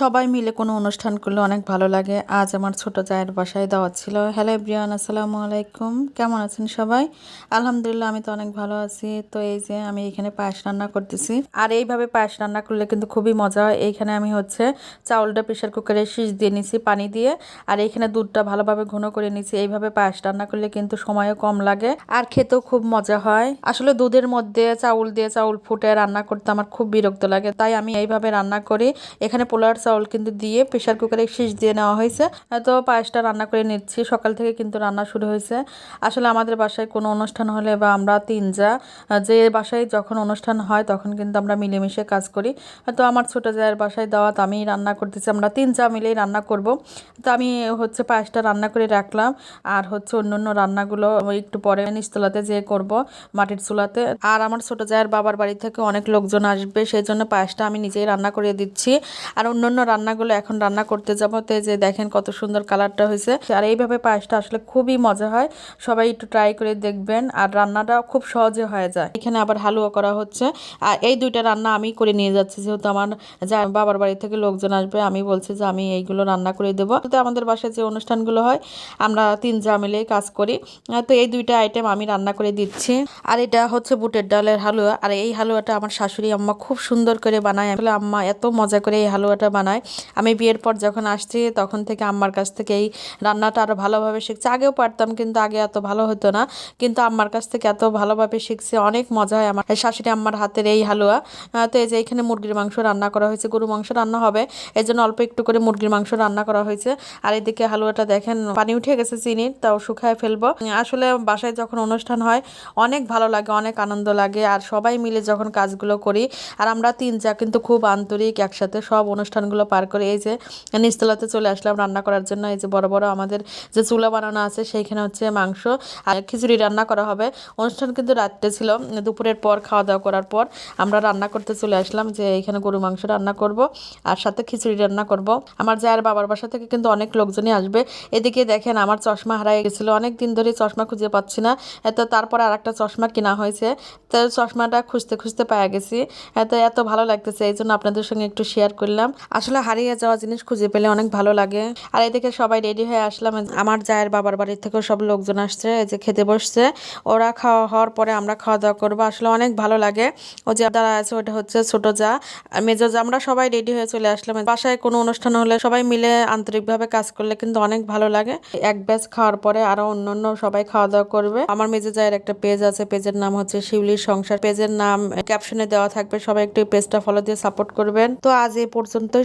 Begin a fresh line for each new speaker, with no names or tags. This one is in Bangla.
সবাই মিলে কোনো অনুষ্ঠান করলে অনেক ভালো লাগে। আজ আমার ছোট জায়ের বাসায় দাওয়াত ছিল। হ্যালো এভরিওয়ান আসসালামু আলাইকুম। কেমন আছেন সবাই? আলহামদুলিল্লাহ, আমি তো অনেক ভালো আছি। তো এই যে আমি এখানে পায়েস রান্না করতেছি। আর এইভাবে পায়েস রান্না করলে কিন্তু খুবই মজা হয়। এইখানে আমি হচ্ছে চাউলটা প্রেশার কুকারে শীষ দিয়ে নিছি পানি দিয়ে। আর এইখানে দুধটা ভালোভাবে ঘন করে নিছি। এইভাবে পায়েস রান্না করলে কিন্তু সময়ও কম লাগে আর খেতেও খুব মজা হয়। আসলে দুধের মধ্যে চাউল দিয়ে চাউল ফুটে রান্না করতে আমার খুব বিরক্ত লাগে। তাই আমি এইভাবে রান্না করি। এখানে পোলার চাউল কিন্তু দিয়ে প্রেশার কুকারে শীষ দিয়ে নেওয়া হয়েছে। তো পায়েসটা রান্না করে নিচ্ছি। সকাল থেকে কিন্তু রান্না শুরু হয়েছে। আসলে আমাদের বাসায় কোনো অনুষ্ঠান হলে বা আমরা তিন যা বাসায় যখন অনুষ্ঠান হয় তখন কিন্তু আমরা মিলেমিশে কাজ করি। তো আমার ছোটো জায়ের বাসায় দাওয়াত আমি রান্না করতেছি। আমরা তিন যা মিলেই রান্না করব। তো আমি হচ্ছে পায়েসটা রান্না করে রাখলাম। আর হচ্ছে অন্য অন্য রান্নাগুলো একটু পরে নিচতলাতে যেয়ে করব মাটির চুলাতে। আর আমার ছোটো জায়ের বাবার বাড়ি থেকে অনেক লোকজন আসবে। সেই জন্য পায়েসটা আমি নিজেই রান্না করে দিচ্ছি। আর অন্যান্য রান্নাগুলো এখন রান্না করতে যাব। তো যে দেখেন কত সুন্দর কালারটা হয়েছে। আর এইভাবে পায়েসটা আসলে খুবই মজা হয়। সবাই একটু ট্রাই করে দেখবেন। আর রান্নাটা খুব সহজে হয়ে যায়। এখানে আবার হালুয়া করা হচ্ছে। আর এই দুইটা রান্না আমি করে নিয়ে যাচ্ছি। যেহেতু আমার যা বাবার বাড়ি থেকে লোকজন আসবে, আমি বলছি যে আমি এইগুলো রান্না করে দেবো। তো আমাদের বাসায় যে অনুষ্ঠানগুলো হয়, আমরা তিন যা মিলেই কাজ করি। তো এই দুইটা আইটেম আমি রান্না করে দিচ্ছি। আর এটা হচ্ছে বুটের ডালের হালুয়া। আর এই হালুয়াটা আমার শাশুড়ি আম্মা খুব সুন্দর করে বানায়। আসলে আম্মা এত মজা করে এই হালুয়াটা বানায়। আমি বিয়ের পর যখন আসছি, তখন থেকে আম্মার কাছ থেকে এই রান্নাটা আরও ভালোভাবে শিখছি। আগেও পারতাম, কিন্তু আগে এত ভালো হতো না। কিন্তু আম্মার কাছ থেকে এত ভালোভাবে শিখছি, অনেক মজা হয় আমার। শাশুড়ি আম্মার হাতের এই হালুয়া তো এই যে এখানে মুরগির মাংস রান্না করা হয়েছে, গরু মাংস রান্না হবে। এই জন্য অল্প একটু করে মুরগির মাংস রান্না করা হয়েছে। আর এদিকে হালুয়াটা দেখেন, পানি উঠে গেছে চিনির তাও শুকায় ফেলব। আসলে বাসায় যখন অনুষ্ঠান হয়, অনেক ভালো লাগে, অনেক আনন্দ লাগে। আর সবাই মিলে যখন কাজগুলো করি, আর আমরা তিন যা কিন্তু খুব আন্তরিক, একসাথে সব অনুষ্ঠানগুলো পার করে এই যে নিচতলাতে চলে আসলাম রান্না করার জন্য। এই যে বড় বড় আমাদের যে চুলা বানানো আছে, সেইখানে হচ্ছে মাংস আর খিচুড়ি রান্না করা হবে। অনুষ্ঠান কিন্তু রাত্রে ছিল, দুপুরের পর খাওয়া দাওয়া করার পর আমরা রান্না করতে চলে আসলাম যে এখানে গরু মাংস রান্না করব আর সাথে খিচুড়ি রান্না করব। আমার যার বাবার বাসা থেকে কিন্তু অনেক লোকজনই আসবে। এদিকে দেখেন আমার চশমা হারাই গেছিল অনেক দিন ধরে চশমা খুঁজে পাচ্ছি না। তো তারপরে আর একটা চশমা কেনা হয়েছে। তো চশমাটা খুঁজতে খুঁজতে পাওয়া গেছি। তো এত ভালো লাগতেছে এই জন্য আপনাদের সঙ্গে একটু শেয়ার করলাম। আসলে হারিয়ে যাওয়া জিনিস খুঁজে পেলে অনেক ভালো লাগে। আর এদিকে সবাই রেডি হয়ে আসলাম। আমার জায়ের বাবার বাড়ির থেকেও সব লোকজন আসছে, এই যে খেতে বসছে। ওরা খাওয়া হওয়ার পরে আমরা খাওয়া দাওয়া করব। আসলে অনেক ভালো লাগে। ও যে দাঁড়া আছে ওটা হচ্ছে ছোট যা। মেজো যা, আমরা সবাই রেডি হয়ে চলে আসলাম। বাসায় কোনো অনুষ্ঠান হলে সবাই মিলে আন্তরিকভাবে কাজ করলে কিন্তু অনেক ভালো লাগে। এক ব্যাচ খাওয়ার পরে আরও অন্য সবাই খাওয়া দাওয়া করবে। আমার মেজো জায়ের একটা পেজ আছে। পেজের নাম হচ্ছে শিউলির সংসার। পেজের নাম ক্যাপশনে দেওয়া থাকবে। সবাই একটু পেজটা ফলো দিয়ে সাপোর্ট করবেন। তো আজ এই পর্যন্তই।